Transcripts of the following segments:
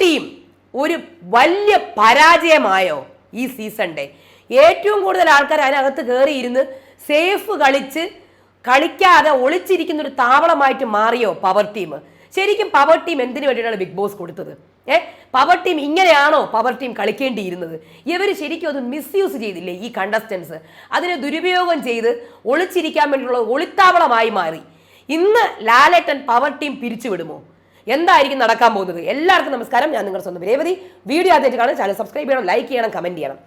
Team ഒരു വലിയ പരാജയമായോ ഈ സീസണിന്റെ ഏറ്റവും കൂടുതൽ ആൾക്കാർ അതിനകത്ത് കയറിയിരുന്ന് സേഫ് കളിച്ച് കളിക്കാതെ ഒളിച്ചിരിക്കുന്ന ഒരു താവളമായിട്ട് മാറിയോ പവർ ടീം ശരിക്കും പവർ ടീം എന്തിനു വേണ്ടിയിട്ടാണ് ബിഗ് ബോസ് കൊടുത്തത്? ഏ? പവർ ടീം ഇങ്ങനെയാണോ പവർ ടീം കളിക്കേണ്ടിയിരുന്നത്? ഇവർ ശരിക്കും അത് മിസ്യൂസ് ചെയ്തില്ലേ ഈ കണ്ടസ്റ്റൻസ് അതിനെ ദുരുപയോഗം ചെയ്ത് ഒളിച്ചിരിക്കാൻ വേണ്ടിയുള്ള ഒളിത്താവളമായി മാറി. ഇന്ന് ലാലേട്ടൻ പവർ ടീം പിരിച്ചുവിടുമോ? എന്തായിരിക്കും നടക്കാൻ പോകുന്നത്? എല്ലാവർക്കും നമസ്കാരം. ഞാൻ നിങ്ങളുടെ സ്വന്തം രേവതി. വീഡിയോ ആദ്യമായിട്ട് കാണാൻ ചാനൽ സബ്സ്ക്രൈബ് ചെയ്യണം ലൈക്ക് ചെയ്യണം കമന്റ് ചെയ്യണം.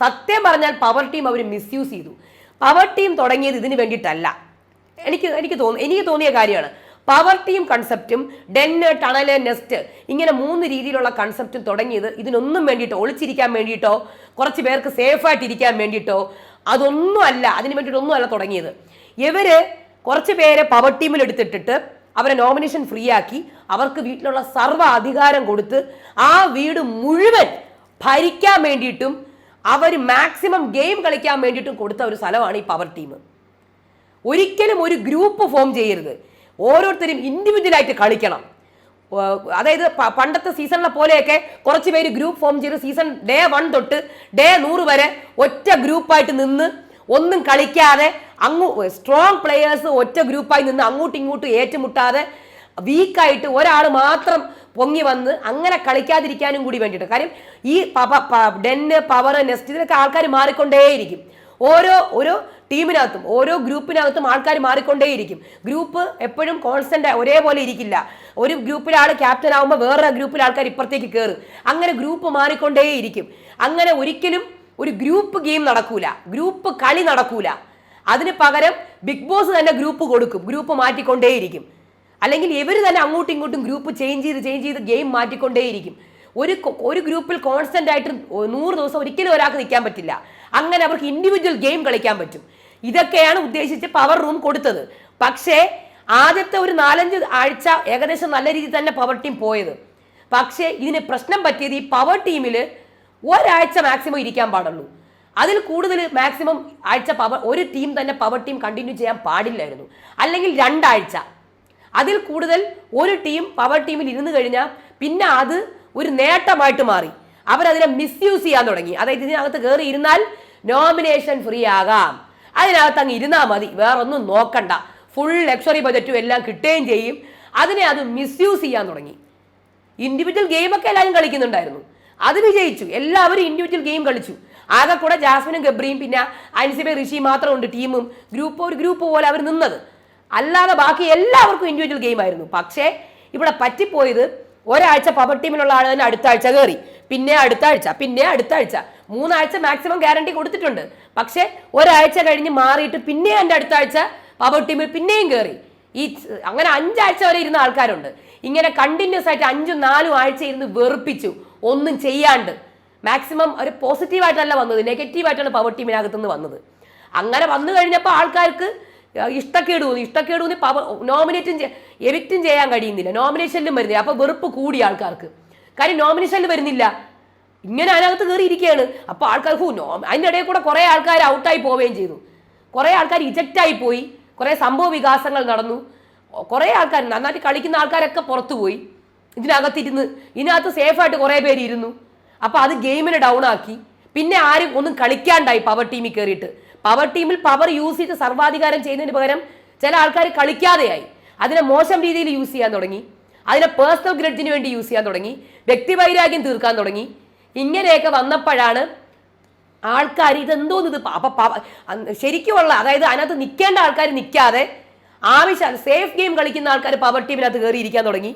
സത്യം പറഞ്ഞാൽ പവർ ടീം അവർ മിസ്യൂസ് ചെയ്തു. പവർ ടീം തുടങ്ങിയത് ഇതിന് വേണ്ടിയിട്ടല്ല. എനിക്ക് എനിക്ക് തോന്നി എനിക്ക് തോന്നിയ കാര്യമാണ്. പവർ ടീം കൺസെപ്റ്റും ഡെന്ന് ടണൽ നെസ്റ്റ് ഇങ്ങനെ മൂന്ന് രീതിയിലുള്ള കൺസെപ്റ്റും തുടങ്ങിയത് ഇതിനൊന്നും വേണ്ടിയിട്ടോ ഒളിച്ചിരിക്കാൻ വേണ്ടിയിട്ടോ കുറച്ച് പേർക്ക് സേഫായിട്ട് ഇരിക്കാൻ വേണ്ടിയിട്ടോ അതൊന്നും അല്ല അതിന് വേണ്ടിയിട്ടൊന്നും അല്ല തുടങ്ങിയത്. ഇവർ കുറച്ച് പേരെ പവർ ടീമിൽ എടുത്തിട്ടിട്ട് അവരെ നോമിനേഷൻ ഫ്രീ ആക്കി അവർക്ക് വീട്ടിലുള്ള സർവ അധികാരം കൊടുത്ത് ആ വീട് മുഴുവൻ ഭരിക്കാൻ വേണ്ടിയിട്ടും അവർ മാക്സിമം ഗെയിം കളിക്കാൻ വേണ്ടിയിട്ടും കൊടുത്ത ഒരു സ്ഥലമാണ് ഈ പവർ ടീം ഒരിക്കലും ഒരു ഗ്രൂപ്പ് ഫോം ചെയ്യരുത്. ഓരോരുത്തരും ഇൻഡിവിജ്വലായിട്ട് കളിക്കണം. അതായത് പണ്ടത്തെ സീസണിലെ പോലെയൊക്കെ കുറച്ച് പേര് ഗ്രൂപ്പ് ഫോം ചെയ്ത് സീസൺ ഡേ വൺ തൊട്ട് ഡേ നൂറ് വരെ ഒറ്റ ഗ്രൂപ്പായിട്ട് നിന്ന് ഒന്നും കളിക്കാതെ അങ്ങോ സ്ട്രോങ് പ്ലെയേഴ്സ് ഒറ്റ ഗ്രൂപ്പായി നിന്ന് അങ്ങോട്ടും ഇങ്ങോട്ടും ഏറ്റുമുട്ടാതെ വീക്കായിട്ട് ഒരാൾ മാത്രം പൊങ്ങി വന്ന് അങ്ങനെ കളിക്കാതിരിക്കാനും കൂടി വേണ്ടിയിട്ട്. കാര്യം ഈ ഡെന്ന് പവർ നെസ്റ്റ് ഇതിലൊക്കെ ആൾക്കാർ മാറിക്കൊണ്ടേയിരിക്കും. ഓരോ ഓരോ ടീമിനകത്തും ഓരോ ഗ്രൂപ്പിനകത്തും ആൾക്കാർ മാറിക്കൊണ്ടേയിരിക്കും. ഗ്രൂപ്പ് എപ്പോഴും കോൺസ്റ്റന്റ് ഒരേപോലെ ഇരിക്കില്ല. ഒരു ഗ്രൂപ്പിൽ ആൾ ക്യാപ്റ്റൻ ആകുമ്പോൾ വേറൊരു ഗ്രൂപ്പിൽ ആൾക്കാർ ഇപ്പുറത്തേക്ക് കയറും അങ്ങനെ ഗ്രൂപ്പ് മാറിക്കൊണ്ടേയിരിക്കും. അങ്ങനെ ഒരിക്കലും ഒരു ഗ്രൂപ്പ് ഗെയിം നടക്കൂല. ഗ്രൂപ്പ് കളി നടക്കൂല. അതിന് പകരം ബിഗ് ബോസ് തന്നെ ഗ്രൂപ്പ് കൊടുക്കും. ഗ്രൂപ്പ് മാറ്റിക്കൊണ്ടേയിരിക്കും. അല്ലെങ്കിൽ ഇവർ തന്നെ അങ്ങോട്ടും ഇങ്ങോട്ടും ഗ്രൂപ്പ് ചേഞ്ച് ചെയ്ത് ചേഞ്ച് ചെയ്ത് ഗെയിം മാറ്റിക്കൊണ്ടേയിരിക്കും. ഒരു ഒരു ഗ്രൂപ്പിൽ കോൺസ്റ്റന്റ് ആയിട്ട് നൂറ് ദിവസം ഒരിക്കലും ഒരാൾക്ക് നിൽക്കാൻ പറ്റില്ല. അങ്ങനെ അവർക്ക് ഇൻഡിവിജ്വൽ ഗെയിം കളിക്കാൻ പറ്റും. ഇതൊക്കെയാണ് ഉദ്ദേശിച്ച് പവർ റൂം കൊടുത്തത്. പക്ഷേ ആദ്യത്തെ ഒരു നാലഞ്ച് ആഴ്ച ഏകദേശം നല്ല രീതിയിൽ തന്നെ പവർ ടീം പോയത്. പക്ഷേ ഇതിന് പ്രശ്നം പറ്റിയത് ഈ പവർ ടീമിൽ ഒരാഴ്ച മാക്സിമം ഇരിക്കാൻ പാടുള്ളൂ. അതിൽ കൂടുതൽ മാക്സിമം ആഴ്ച പവർ ഒരു ടീം തന്നെ പവർ ടീം കണ്ടിന്യൂ ചെയ്യാൻ പാടില്ലായിരുന്നു. അല്ലെങ്കിൽ രണ്ടാഴ്ച. അതിൽ കൂടുതൽ ഒരു ടീം പവർ ടീമിൽ ഇരുന്ന് കഴിഞ്ഞാൽ പിന്നെ അത് ഒരു നേട്ടമായിട്ട് മാറി. അവരതിനെ മിസ്യൂസ് ചെയ്യാൻ തുടങ്ങി. അതായത് ഇതിനകത്ത് കയറി ഇരുന്നാൽ നോമിനേഷൻ ഫ്രീ ആകാം. അതിനകത്ത് അങ്ങ് ഇരുന്നാൽ മതി. വേറൊന്നും നോക്കണ്ട. ഫുൾ ലക്ഷറി ബജറ്റും എല്ലാം കിട്ടുകയും ചെയ്യും. അതിനെ അത് മിസ്യൂസ് ചെയ്യാൻ തുടങ്ങി. ഇൻഡിവിജ്വൽ ഗെയിമൊക്കെ എല്ലാവരും കളിക്കുന്നുണ്ടായിരുന്നു. അത് വിജയിച്ചു. എല്ലാവരും ഇൻഡിവിജ്വൽ ഗെയിം കളിച്ചു. ആകെ കൂടെ ജാസ്മിനും ഗബ്രിയും പിന്നെ അൻസിബെ ഋഷി മാത്രമുണ്ട് ടീമും ഗ്രൂപ്പ് ഒരു ഗ്രൂപ്പ് പോലെ അവർ നിന്നത്. അല്ലാതെ ബാക്കി എല്ലാവർക്കും ഇൻഡിവിജ്വൽ ഗെയിം ആയിരുന്നു. പക്ഷേ ഇവിടെ പറ്റിപ്പോയത് ഒരാഴ്ച പവർ ടീമിലുള്ള ആൾ തന്നെ അടുത്ത ആഴ്ച കയറി പിന്നെ അടുത്ത ആഴ്ച പിന്നെ അടുത്ത ആഴ്ച. മൂന്നാഴ്ച മാക്സിമം ഗ്യാരണ്ടി കൊടുത്തിട്ടുണ്ട്. പക്ഷേ ഒരാഴ്ച കഴിഞ്ഞ് മാറിയിട്ട് പിന്നെ എന്റെ അടുത്ത ആഴ്ച പവർ ടീമിൽ പിന്നെയും കയറി ഈ അങ്ങനെ അഞ്ചാഴ്ച വരെ ഇരുന്ന ആൾക്കാരുണ്ട്. ഇങ്ങനെ കണ്ടിന്യൂസ് ആയിട്ട് അഞ്ചും നാലും ആഴ്ച ഇരുന്ന് വെറുപ്പിച്ചു. ഒന്നും ചെയ്യാണ്ട്. മാക്സിമം ഒരു പോസിറ്റീവായിട്ടല്ല വന്നത്. നെഗറ്റീവായിട്ടാണ് പവർ ടീമിനകത്തുനിന്ന് വന്നത്. അങ്ങനെ വന്നു കഴിഞ്ഞപ്പോൾ ആൾക്കാർക്ക് ഇഷ്ടക്കേട് തോന്നി ഇഷ്ടക്കേട് തോന്നി പവർ നോമിനേറ്റും എവിക്റ്റും ചെയ്യാൻ കഴിയുന്നില്ല. നോമിനേഷനിലും വരുന്നില്ല. അപ്പോൾ വെറുപ്പ് കൂടി ആൾക്കാർക്ക്. കാര്യം നോമിനേഷനിൽ വരുന്നില്ല. ഇങ്ങനെ അതിനകത്ത് കയറിയിരിക്കുകയാണ്. അപ്പോൾ ആൾക്കാർ ഹൂ നോ കൂടെ കുറേ ആൾക്കാർ ഔട്ടായി പോവുകയും ചെയ്തു. കുറേ ആൾക്കാർ ഇജക്റ്റായി പോയി. കുറേ സംഭവ വികാസങ്ങൾ നടന്നു. കുറേ ആൾക്കാർ നന്നായിട്ട് കളിക്കുന്ന ആൾക്കാരൊക്കെ പുറത്തു പോയി. ഇതിനകത്തിരുന്ന് ഇതിനകത്ത് സേഫായിട്ട് കുറേ പേര് ഇരുന്നു. അപ്പോൾ അത് ഗെയിമിനെ ഡൗൺ ആക്കി. പിന്നെ ആരും ഒന്നും കളിക്കാണ്ടായി പവർ ടീമിൽ കയറിയിട്ട്. പവർ ടീമിൽ പവർ യൂസ് ചെയ്ത് സർവാധികാരം ചെയ്യുന്നതിന് പകരം ചില ആൾക്കാർ കളിക്കാതെയായി. അതിനെ മോശം രീതിയിൽ യൂസ് ചെയ്യാൻ തുടങ്ങി. അതിനെ പേഴ്സണൽ ഗ്രഡ്ജിന് വേണ്ടി യൂസ് ചെയ്യാൻ തുടങ്ങി. വ്യക്തിവൈരാഗ്യം തീർക്കാൻ തുടങ്ങി. ഇങ്ങനെയൊക്കെ വന്നപ്പോഴാണ് ആൾക്കാർ ഇതെന്തോന്ന് ഇത് അപ്പൊ ശരിക്കുമുള്ള അതായത് അതിനകത്ത് നിൽക്കേണ്ട ആൾക്കാർ നിൽക്കാതെ ആവശ്യം സേഫ് ഗെയിം കളിക്കുന്ന ആൾക്കാർ പവർ ടീമിനകത്ത് കയറി ഇരിക്കാൻ തുടങ്ങി.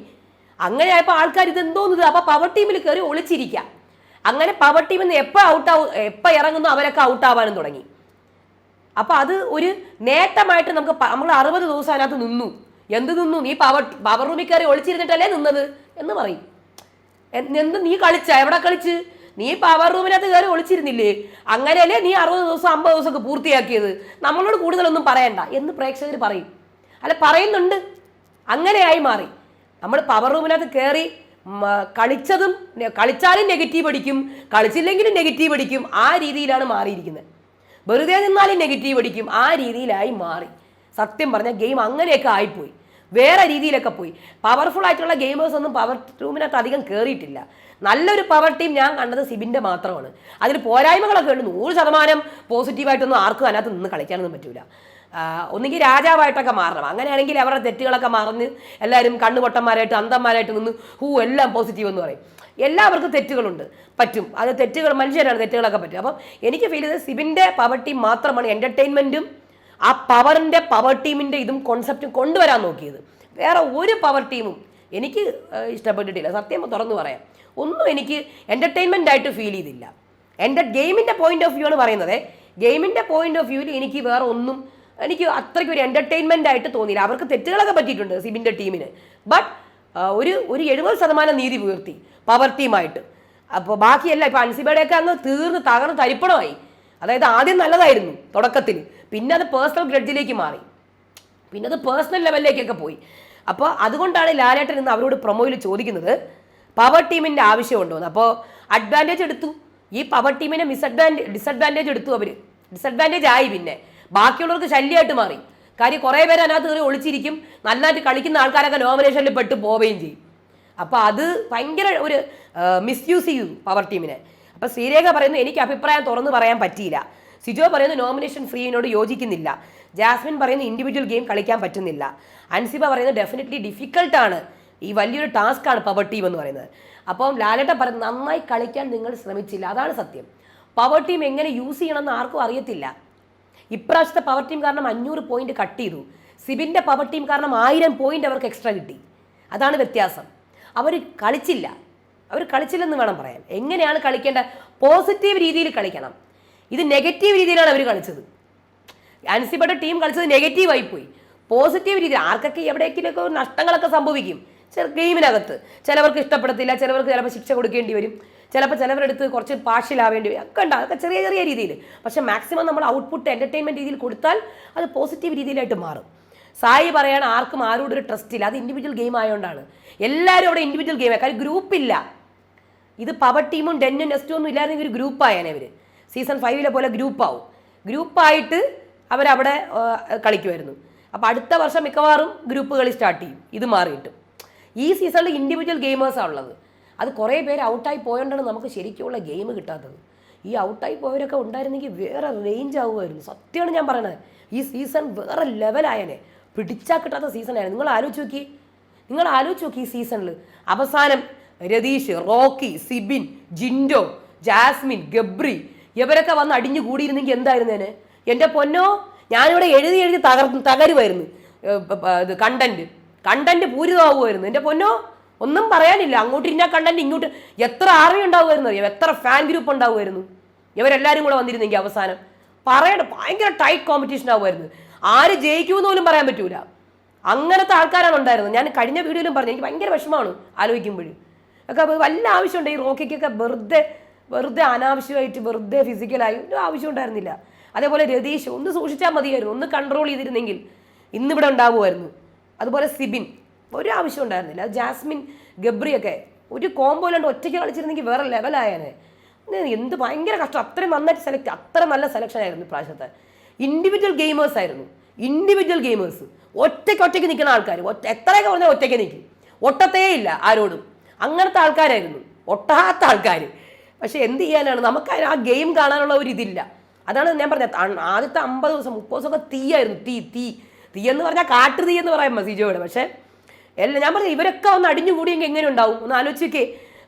അങ്ങനെ ആയപ്പോൾ ആൾക്കാർ ഇതെന്തോന്ന് ഇത്? അപ്പൊ പവർ ടീമിൽ കയറി ഒളിച്ചിരിക്കാം. അങ്ങനെ പവർ ടീമിൽ നിന്ന് എപ്പോൾ ഔട്ടാവും എപ്പോൾ ഇറങ്ങുന്നു അവരൊക്കെ ഔട്ടാവാനും തുടങ്ങി. അപ്പൊ അത് ഒരു നേട്ടമായിട്ട് നമുക്ക് നമ്മൾ അറുപത് ദിവസം അതിനകത്ത് നിന്നു. എന്ത് നിന്നു? നീ പവർ പവർ റൂമിൽ കയറി ഒളിച്ചിരുന്നിട്ടല്ലേ നിന്നത്? എന്ന് പറയും. എന്ത് നീ കളിച്ച? എവിടെ കളിച്ച്? നീ പവർ റൂമിനകത്ത് കയറി ഒളിച്ചിരുന്നില്ലേ? അങ്ങനെയല്ലേ നീ അറുപത് ദിവസം അമ്പത് ദിവസമൊക്കെ പൂർത്തിയാക്കിയത്? നമ്മളോട് കൂടുതലൊന്നും പറയണ്ട എന്ന് പ്രേക്ഷകർ പറയും. അല്ല പറയുന്നുണ്ട്. അങ്ങനെയായി മാറി. നമ്മൾ പവർ റൂമിനകത്ത് കയറി കളിച്ചതും കളിച്ചാലും നെഗറ്റീവ് അടിക്കും. കളിച്ചില്ലെങ്കിലും നെഗറ്റീവ് അടിക്കും. ആ രീതിയിലാണ് മാറിയിരിക്കുന്നത്. വെറുതെ നിന്നാലും നെഗറ്റീവ് അടിക്കും. ആ രീതിയിലായി മാറി. സത്യം പറഞ്ഞ ഗെയിം അങ്ങനെയൊക്കെ ആയിപ്പോയി. വേറെ രീതിയിലൊക്കെ പോയി. പവർഫുൾ ആയിട്ടുള്ള ഗെയിമേഴ്സ് ഒന്നും പവർ റൂമിനകത്ത് അധികം കയറിയിട്ടില്ല നല്ലൊരു പവർ ടീം ഞാൻ കണ്ടത് സിബിന്റെ മാത്രമാണ്. അതിൽ പോരായ്മകളൊക്കെ ഉണ്ട്. നൂറ് ശതമാനം പോസിറ്റീവായിട്ടൊന്നും ആർക്കും അതിനകത്ത് നിന്ന് കളിക്കാനൊന്നും പറ്റൂല. ഒന്നുകിൽ രാജാവായിട്ടൊക്കെ മാറണം. അങ്ങനെയാണെങ്കിൽ അവരുടെ തെറ്റുകളൊക്കെ മറന്ന് എല്ലാവരും കണ്ണുപൊട്ടന്മാരായിട്ട് അന്തന്മാരായിട്ട് നിന്ന് ഹൂ എല്ലാം പോസിറ്റീവ് എന്ന് പറയും. എല്ലാവർക്കും തെറ്റുകളുണ്ട്. പറ്റും. അത് തെറ്റുകൾ മനുഷ്യരാണ് തെറ്റുകളൊക്കെ പറ്റും. അപ്പം എനിക്ക് ഫീൽ ചെയ്തത് സിബിന്റെ പവർ ടീം മാത്രമാണ് എന്റർടൈൻമെന്റും ആ പവറിന്റെ പവർ ടീമിന്റെ ഇതും കോൺസെപ്റ്റും കൊണ്ടുവരാൻ നോക്കിയത്. വേറെ ഒരു പവർ ടീമും എനിക്ക് ഇഷ്ടപ്പെട്ടിട്ടില്ല. സത്യം തുറന്നു പറയാം. ഒന്നും എനിക്ക് എന്റർടൈൻമെന്റ് ആയിട്ട് ഫീൽ ചെയ്തില്ല. എന്റെ ഗെയിമിന്റെ പോയിന്റ് ഓഫ് വ്യൂ ആണ് പറയുന്നത്. ഗെയിമിന്റെ പോയിന്റ് ഓഫ് വ്യൂവിൽ എനിക്ക് വേറെ ഒന്നും എനിക്ക് അത്രയ്ക്ക് ഒരു എന്റർടൈൻമെന്റ് ആയിട്ട് തോന്നിയില്ല. അവർക്ക് തെറ്റുകളൊക്കെ പറ്റിയിട്ടുണ്ട് സിബിന്റെ ടീമിന് ബട്ട് ഒരു ഒരു എഴുപത് ശതമാനം നീതി പുലർത്തി പവർത്തിയുമായിട്ട് ടീമായിട്ട് അപ്പോൾ ബാക്കിയല്ല ഇപ്പോൾ അൻസിബയുടെയൊക്കെ അങ്ങ് തീർന്ന് തകർന്ന് തരിപ്പണമായി. അതായത് ആദ്യം നല്ലതായിരുന്നു തുടക്കത്തിൽ പിന്നെ അത് പേഴ്സണൽ ഗ്രഡ്ജിലേക്ക് മാറി. പിന്നെ അത് പേഴ്സണൽ ലെവലിലേക്കൊക്കെ പോയി. അപ്പോൾ അതുകൊണ്ടാണ് ലാലേട്ടൻ ഇന്ന് അവരോട് പ്രൊമോയിൽ ചോദിക്കുന്നത് പവർ ടീമിന്റെ ആവശ്യമുണ്ടോ എന്ന്. അപ്പോൾ അഡ്വാന്റേജ് എടുത്തു. ഈ പവർ ടീമിനെ മിസ്അഡ്വാന്റേജ് ഡിസഡ്വാന്റേജ് എടുത്തു അവർ ഡിസഡ്വാന്റേജ് ആയി പിന്നെ. ബാക്കിയുള്ളവർക്ക് ശല്യമായിട്ട് മാറി. കാര്യം കുറേ പേര് അതിനകത്ത് കയറി ഒളിച്ചിരിക്കും. നന്നായിട്ട് കളിക്കുന്ന ആൾക്കാരൊക്കെ നോമിനേഷനിൽ പെട്ട് പോവുകയും ചെയ്യും. അപ്പോൾ അത് ഭയങ്കര ഒരു മിസ്യൂസ് ചെയ്യും പവർ ടീമിനെ അപ്പോൾ ശ്രീരേഖ പറയുന്നു എനിക്ക് അഭിപ്രായം തുറന്നു പറയാൻ പറ്റിയില്ല. സിജോ പറയുന്നു നോമിനേഷൻ ഫ്രീനോട് യോജിക്കുന്നില്ല. ജാസ്മിൻ പറയുന്നു ഇൻഡിവിജ്വൽ ഗെയിം കളിക്കാൻ പറ്റുന്നില്ല. അൻസിബ പറയുന്നത് ഡെഫിനറ്റ്ലി ഡിഫിക്കൽട്ടാണ് ഈ വലിയൊരു ടാസ്ക്കാണ് പവർ ടീം എന്ന് പറയുന്നത്. അപ്പം ലാലേട്ട പറയുന്നത് നന്നായി കളിക്കാൻ നിങ്ങൾ ശ്രമിച്ചില്ല. അതാണ് സത്യം. പവർ ടീം എങ്ങനെ യൂസ് ചെയ്യണമെന്ന് ആർക്കും അറിയത്തില്ല. ഇപ്രാവശ്യത്തെ പവർ ടീം കാരണം അഞ്ഞൂറ് പോയിന്റ് കട്ട് ചെയ്തു. സിബിന്റെ പവർ ടീം കാരണം ആയിരം പോയിന്റ് അവർക്ക് എക്സ്ട്രാ കിട്ടി. അതാണ് വ്യത്യാസം. അവർ കളിച്ചില്ല. അവർ കളിച്ചില്ലെന്ന് വേണം പറയാൻ. എങ്ങനെയാണ് കളിക്കേണ്ട പോസിറ്റീവ് രീതിയിൽ കളിക്കണം. ഇത് നെഗറ്റീവ് രീതിയിലാണ് അവർ കളിച്ചത്. അൻസിബയുടെ ടീം കളിച്ചത് നെഗറ്റീവായി പോയി പോസിറ്റീവ് രീതി ആർക്കൊക്കെ എവിടെയെങ്കിലൊക്കെ നഷ്ടങ്ങളൊക്കെ സംഭവിക്കും. ചില ഗെയിമിനകത്ത് ചിലവർക്ക് ഇഷ്ടപ്പെടത്തില്ല ചിലവർക്ക് ചിലപ്പോൾ ശിക്ഷ കൊടുക്കേണ്ടി വരും. ചിലപ്പോൾ ചിലവരെടുത്ത് കുറച്ച് പാർഷ്യലാവേണ്ടി വരും. ഒക്കെ ഉണ്ട്. അതൊക്കെ ചെറിയ ചെറിയ രീതിയിൽ. പക്ഷേ മാക്സിമം നമ്മൾ ഔട്ട്പുട്ട് എന്റർടൈൻമെന്റ് രീതിയിൽ കൊടുത്താൽ അത് പോസിറ്റീവ് രീതിയിലായിട്ട് മാറും. സായി പറയാണ് ആർക്കും ആരോടും ഒരു ട്രസ്റ്റ് ഇല്ല. അത് ഇൻഡിവിജ്വൽ ഗെയിം ആയതുകൊണ്ടാണ് എല്ലാവരും അവിടെ ഇൻഡിവിജ്വൽ ഗെയിം കാര്യം ഗ്രൂപ്പില്ല ഇത് പവർ ടീമും ഡെന്നും നെസ്റ്റും ഒന്നും ഇല്ലായിരുന്നെങ്കിൽ ഒരു ഗ്രൂപ്പ് ആയേനെ ഇവർ സീസൺ ഫൈവിലെ പോലെ ഗ്രൂപ്പാവും ഗ്രൂപ്പായിട്ട് അവരവിടെ കളിക്കുമായിരുന്നു. അപ്പോൾ അടുത്ത വർഷം മിക്കവാറും ഗ്രൂപ്പ് കളി സ്റ്റാർട്ട് ചെയ്യും. ഇത് മാറിയിട്ടും. ഈ സീസണിൽ ഇൻഡിവിജ്വൽ ഗെയിമേഴ്സാണ് ഉള്ളത്. അത് കുറേ പേര് ഔട്ടായി പോയോണ്ടാണ് നമുക്ക് ശരിക്കുള്ള ഗെയിം കിട്ടാത്തത്. ഈ ഔട്ടായി പോയവരൊക്കെ ഉണ്ടായിരുന്നെങ്കിൽ വേറെ റേഞ്ച് ആവുമായിരുന്നു. സത്യമാണ് ഞാൻ പറയണത്. ഈ സീസൺ വേറെ ലെവലായനെ പിടിച്ചാൽ കിട്ടാത്ത സീസണായിരുന്നു നിങ്ങൾ ആലോചിച്ച് നോക്കി. നിങ്ങൾ ആലോചിച്ച് നോക്കി ഈ സീസണിൽ അവസാനം രതീഷ് റോക്കി സിബിൻ ജിൻഡോ ജാസ്മിൻ ഗബ്രി ഇവരൊക്കെ വന്ന് അടിഞ്ഞു കൂടിയിരുന്നെങ്കിൽ എന്തായിരുന്നേനെ എന്റെ പൊന്നോ ഞാനിവിടെ എഴുതി എഴുതി തകർ തകരുമായിരുന്നു. Content content പൂരിതമാവുമായിരുന്നു. എന്റെ പൊന്നോ ഒന്നും പറയാനില്ല. അങ്ങോട്ട് ഇന്ന കണ്ടന്റ് ഇങ്ങോട്ട് എത്ര ആർമി ഉണ്ടാവുമായിരുന്നു. അറിയാം എത്ര ഫാൻ ഗ്രൂപ്പ് ഉണ്ടാവുമായിരുന്നു. ഇവരെല്ലാവരും കൂടെ വന്നിരുന്നെങ്കിൽ അവസാനം. പറയണം ഭയങ്കര ടൈറ്റ് കോമ്പറ്റീഷൻ ആവുമായിരുന്നു. ആര് ജയിക്കുമെന്ന് പോലും പറയാൻ പറ്റൂല. അങ്ങനത്തെ ആൾക്കാരാണ് ഉണ്ടായിരുന്നത്. ഞാൻ കഴിഞ്ഞ വീഡിയോയിലും പറഞ്ഞു എനിക്ക് ഭയങ്കര വിഷമമാണ് ആലോചിക്കുമ്പോഴും. ഒക്കെ വല്ല ആവശ്യമുണ്ട്? ഈ റോക്കിക്കൊക്കെ വെറുതെ വെറുതെ അനാവശ്യമായിട്ട് വെറുതെ ഫിസിക്കലായി ഒരു ആവശ്യം ഉണ്ടായിരുന്നില്ല. അതേപോലെ രതീഷ് ഒന്ന് സൂക്ഷിച്ചാൽ മതിയായിരുന്നു. ഒന്ന് കൺട്രോൾ ചെയ്തിരുന്നെങ്കിൽ ഇന്നിവിടെ ഉണ്ടാവുമായിരുന്നു. അതുപോലെ സിബിൻ ഒരു ആവശ്യം ഉണ്ടായിരുന്നില്ല. ജാസ്മിൻ ഗബ്രിയൊക്കെ ഒരു കോമ്പോയിലുണ്ട് ഒറ്റയ്ക്ക് കളിച്ചിരുന്നെങ്കിൽ വേറെ ലെവലായേനെ എന്ത് ഭയങ്കര കഷ്ടം. അത്രയും നന്നായിട്ട് സെലക്ട് അത്ര നല്ല സെലക്ഷൻ ആയിരുന്നു ഇപ്രാവശ്യത്തെ. ഇൻഡിവിജ്വൽ ഗെയിമേഴ്സ് ആയിരുന്നു. ഇൻഡിവിജ്വൽ ഗെയിമേഴ്സ് ഒറ്റയ്ക്ക് ഒറ്റയ്ക്ക് നിൽക്കുന്ന ആൾക്കാർ ഒറ്റ എത്രയൊക്കെ പറഞ്ഞാൽ ഒറ്റയ്ക്ക് നിൽക്കും. ഒട്ടത്തേ ഇല്ല ആരോടും. അങ്ങനത്തെ ആൾക്കാരായിരുന്നു. ഒട്ടാത്ത ആൾക്കാർ പക്ഷേ എന്ത് ചെയ്യാനാണ്? നമുക്ക് ആ ഗെയിം കാണാനുള്ള ഒരു ഇതില്ല. അതാണ് ഞാൻ പറഞ്ഞത്. ആദ്യത്തെ അമ്പത് ദിവസം മുപ്പത് ദിവസമൊക്കെ തീയായിരുന്നു തീ തീ. തീ എന്ന് പറഞ്ഞാൽ കാട്ടു തീ എന്ന് പറയാം മസീജോയുടെ. പക്ഷേ എല്ലാം ഞാൻ പറഞ്ഞു ഇവരൊക്കെ ഒന്ന് അടിഞ്ഞു കൂടിയെങ്കിൽ എങ്ങനെ ഉണ്ടാവും? ഒന്ന് ആലോചിക്കേ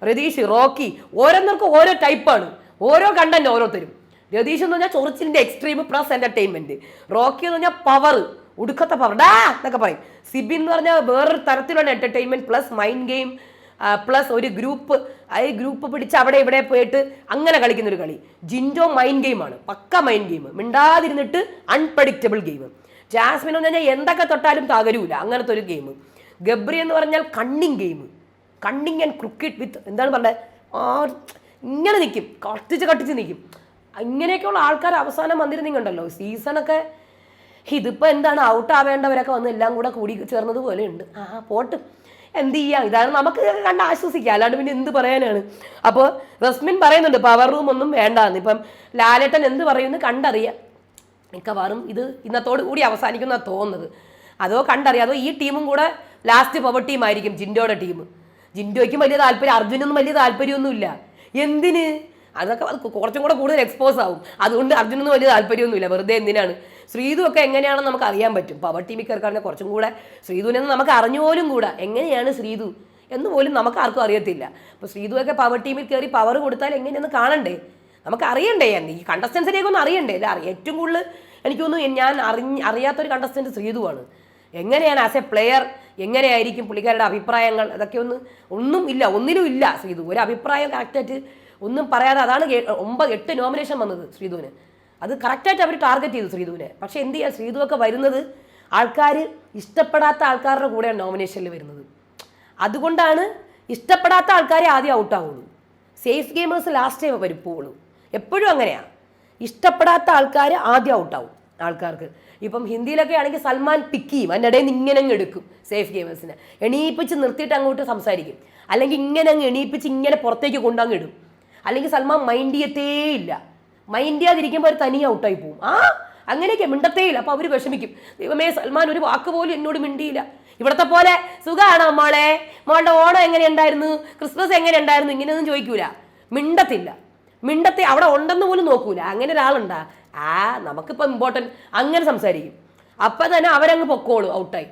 രതീഷ് റോക്കി ഓരോന്നർക്കും ഓരോ ടൈപ്പാണ്. ഓരോ കണ്ടന്റ് ഓരോരുത്തരും. രതീഷ് എന്ന് പറഞ്ഞാൽ ചൊറിച്ചിലിന്റെ എക്സ്ട്രീം പ്ലസ് എന്റർടൈൻമെന്റ് റോക്കി എന്ന് പറഞ്ഞാൽ പവർ ഉടുക്കത്തെ പവർ ഡാ എന്നൊക്കെ പറയും. സിബിൻ എന്ന് പറഞ്ഞാൽ വേറൊരു തരത്തിലുള്ള entertainment plus mind game plus ഒരു ഗ്രൂപ്പ് ആ ഗ്രൂപ്പ് പിടിച്ച് അവിടെ ഇവിടെ പോയിട്ട് അങ്ങനെ കളിക്കുന്ന ഒരു കളി. ജിൻഡോ മൈൻഡ് ഗെയിമാണ് പക്ക മൈൻഡ് ഗെയിം മിണ്ടാതിരുന്നിട്ട് അൺപ്രഡിക്റ്റബിൾ ഗെയിം ജാസ്മിൻ എന്ന് പറഞ്ഞാൽ എന്തൊക്കെ തൊട്ടാലും തകരൂല. അങ്ങനത്തെ ഒരു ഗെയിം ഗബ്രി എന്ന് പറഞ്ഞാൽ cunning game cunning and cricket with എന്താണ് പറഞ്ഞത് ആ ഇങ്ങനെ നിൽക്കും കട്ടിച്ച് കട്ടിച്ച് നിൽക്കും ഇങ്ങനെയൊക്കെയുള്ള ആൾക്കാർ അവസാനം വന്നിരുന്നിങ്ങണ്ടല്ലോ സീസണൊക്കെ ഇതിപ്പോൾ എന്താണ്? ഔട്ട് ആവേണ്ടവരൊക്കെ വന്ന് എല്ലാം കൂടെ കൂടി ചേർന്നത് പോലെ ഉണ്ട്. ആ പോട്ട്. എന്ത് ചെയ്യാം? ഇതാണ് നമുക്ക് കണ്ട് ആശ്വസിക്കാം. അല്ലാണ്ട് പിന്നെ എന്ത് പറയാനാണ്? അപ്പോൾ റസ്മിൻ പറയുന്നുണ്ട് പവർ റൂം ഒന്നും വേണ്ടാന്ന്. ഇപ്പം ലാലേട്ടൻ എന്ത് പറയുന്നു കണ്ടറിയാം. മിക്കവാറും ഇത് ഇന്നത്തോട് കൂടി അവസാനിക്കുന്ന തോന്നുന്നത്. അതോ കണ്ടറിയാം. അതോ ഈ ടീമും കൂടെ ലാസ്റ്റ് പവർ ടീമായിരിക്കും ജിൻഡോയുടെ ടീം ജിൻഡോയ്ക്കും വലിയ താല്പര്യം അർജുനൊന്നും വലിയ താല്പര്യമൊന്നുമില്ല. എന്തിന്? അതൊക്കെ അത് കുറച്ചും കൂടെ കൂടുതൽ എക്സ്പോസ് ആവും. അതുകൊണ്ട് അർജുനൊന്നും വലിയ താല്പര്യമൊന്നുമില്ല. വെറുതെ എന്തിനാണ്? ശ്രീതു ഒക്കെ എങ്ങനെയാണെന്ന് നമുക്ക് അറിയാൻ പറ്റും. പവർ ടീമിൽ കയറിക്കാണെങ്കിൽ കുറച്ചും കൂടെ ശ്രീതുവിനെ നമുക്ക് അറിഞ്ഞു പോലും കൂടാ. എങ്ങനെയാണ് ശ്രീതു? എന്ന് പോലും നമുക്ക് ആർക്കും അറിയത്തില്ല. അപ്പോൾ ശ്രീതുവൊക്കെ പവർ ടീമിൽ കയറി പവർ കൊടുത്താൽ എങ്ങനെയെന്ന് കാണണ്ടേ? നമുക്ക് അറിയണ്ടേ? എന്ന് ഈ കണ്ടസ്റ്റൻസിനെയൊക്കെ ഒന്ന് അറിയണ്ടേ? അല്ല? ഏറ്റവും കൂടുതൽ എനിക്ക് തോന്നുന്നു ഞാൻ അറിഞ്ഞ് അറിയാത്തൊരു കണ്ടസ്റ്റന്റ് ശ്രീതുവാണ്. എങ്ങനെയാണ് ആസ് എ പ്ലെയർ എങ്ങനെയായിരിക്കും പുള്ളിക്കാരുടെ അഭിപ്രായങ്ങൾ? അതൊക്കെ ഒന്ന് ഒന്നും ഇല്ല ഒന്നിലും ഇല്ല ശ്രീതു ഒരു അഭിപ്രായം കറക്റ്റായിട്ട് ഒന്നും പറയാതെ അതാണ് ഒമ്പത് എട്ട് നോമിനേഷൻ വന്നത് ശ്രീധുവിന്. അത് കറക്റ്റായിട്ട് അവർ ടാർഗറ്റ് ചെയ്തു ശ്രീധുവിനെ. പക്ഷേ എന്ത് ചെയ്യാം ശ്രീധുവൊക്കെ വരുന്നത് ആൾക്കാർ ഇഷ്ടപ്പെടാത്ത ആൾക്കാരുടെ കൂടെയാണ് നോമിനേഷനിൽ വരുന്നത്. അതുകൊണ്ടാണ് ഇഷ്ടപ്പെടാത്ത ആൾക്കാരെ ആദ്യം ഔട്ടാവുള്ളൂ സേഫ് ഗെയിമേഴ്സ് ലാസ്റ്റ് ടൈം വരുപ്പുള്ളൂ എപ്പോഴും അങ്ങനെയാണ് ഇഷ്ടപ്പെടാത്ത ആൾക്കാർ ആദ്യം ഔട്ടാവും ആൾക്കാർക്ക്. ഇപ്പം ഹിന്ദിയിലൊക്കെ ആണെങ്കിൽ സൽമാൻ പിക്ക് ചെയ്യും അതിനിടയിൽ നിന്ന് ഇങ്ങനെ അങ്ങ് എടുക്കും സേഫ് ഗെയിമേഴ്സിനെ എണീപ്പിച്ച് നിർത്തിയിട്ട് അങ്ങോട്ട് സംസാരിക്കും. അല്ലെങ്കിൽ ഇങ്ങനെ അങ്ങ് എണീപ്പിച്ച് ഇങ്ങനെ പുറത്തേക്ക് കൊണ്ടങ്ങ് ഇടും. അല്ലെങ്കിൽ സൽമാൻ മൈൻഡ് ചെയ്യത്തേ ഇല്ല. മൈൻഡ് ചെയ്യാതിരിക്കുമ്പോൾ അവർ തനിയെ ഔട്ടായി പോകും. ആ അങ്ങനെയൊക്കെ മിണ്ടത്തേയില്ല അപ്പോൾ അവർ വിഷമിക്കും. ദൈവമേ സൽമാൻ ഒരു വാക്ക് പോലും എന്നോട് മിണ്ടിയില്ല. ഇവിടത്തെ പോലെ സുഖമാണോ മോളെ? മോളുടെ ഓണം എങ്ങനെ ഉണ്ടായിരുന്നു? ക്രിസ്മസ് എങ്ങനെ ഉണ്ടായിരുന്നു? ഇങ്ങനെയൊന്നും ചോദിക്കൂല. മിണ്ടത്തില്ല. മിണ്ടത്തെ അവിടെ ഉണ്ടെന്ന് പോലും നോക്കൂല. അങ്ങനെ ഒരാളുണ്ടാ. ആ നമുക്കിപ്പോൾ ഇമ്പോർട്ടന്റ് അങ്ങനെ സംസാരിക്കും. അപ്പം തന്നെ അവരങ്ങ് പൊക്കോളൂ ഔട്ടായി.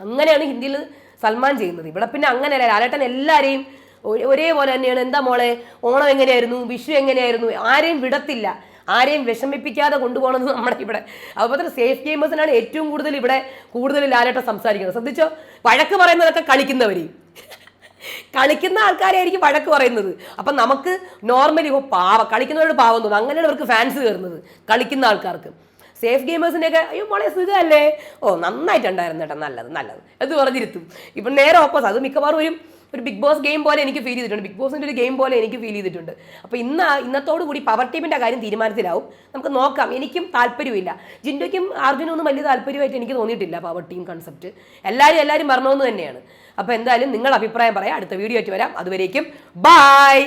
അങ്ങനെയാണ് ഹിന്ദിയിൽ സൽമാൻ ചെയ്യുന്നത്. ഇവിടെ പിന്നെ അങ്ങനെയല്ല ലാലേട്ടൻ എല്ലാവരെയും ഒരേ- ഒരേപോലെ തന്നെയാണ്. എന്താ മോളെ? ഓണം എങ്ങനെയായിരുന്നു? വിഷു എങ്ങനെയായിരുന്നു? ആരെയും വിടത്തില്ല. ആരെയും വിഷമിപ്പിക്കാതെ കൊണ്ടുപോകണമെന്ന് നമ്മുടെ ഇവിടെ. അതുപോലെ തന്നെ സേഫ് ഗെയിമേഴ്സിനാണ് ഏറ്റവും കൂടുതൽ ഇവിടെ കൂടുതൽ ലാലേട്ടൻ സംസാരിക്കുന്നത്. ശ്രദ്ധിച്ചോ? വഴക്ക് പറയുന്നതൊക്കെ കളിക്കുന്നവരെയും കളിക്കുന്ന ആൾക്കാരായിരിക്കും വഴക്ക് പറയുന്നത്. അപ്പം നമുക്ക് നോർമലി ഇപ്പോൾ പാവ കളിക്കുന്നവരുടെ പാവം തോന്നും. അങ്ങനെയാണ് അവർക്ക് ഫാൻസ് കയറുന്നത് കളിക്കുന്ന ആൾക്കാർക്ക്. സേഫ് ഗെയിമേഴ്സിന്റെയൊക്കെ അയ്യോ മോളെ സുഖമല്ലേ ഓ നന്നായിട്ടുണ്ടായിരുന്നു കേട്ടോ. നല്ലത് നല്ലത്. എന്ന് പറഞ്ഞിരുത്തും. ഇപ്പം നേരെ ഓപ്പോസ് അത് മിക്കവാറും ഒരു ഒരു ബിഗ് ബോസ് ഗെയിം പോലെ എനിക്ക് ഫീൽ ചെയ്തിട്ടുണ്ട്. ബിഗ് ബോസിന്റെ ഒരു ഗെയിം പോലെ എനിക്ക് ഫീൽ ചെയ്തിട്ടുണ്ട്. അപ്പോൾ ഇന്ന് ഇന്നത്തോടു കൂടി പവർ ടീമിന്റെ കാര്യം തീരുമാനത്തിലാവും. നമുക്ക് നോക്കാം. എനിക്കും താല്പര്യമില്ല. ജിൻഡോയ്ക്കും അർജുനൊന്നും വലിയ താല്പര്യമായിട്ട് എനിക്ക് തോന്നിയിട്ടില്ല പവർ ടീം കൺസെപ്റ്റ് എല്ലാവരും എല്ലാവരും പറഞ്ഞതെന്ന് തന്നെയാണ്. അപ്പോൾ എന്തായാലും നിങ്ങൾ അഭിപ്രായം പറയാം. അടുത്ത വീഡിയോ ആയിട്ട് വരാം. അതുവരേക്കും ബായ്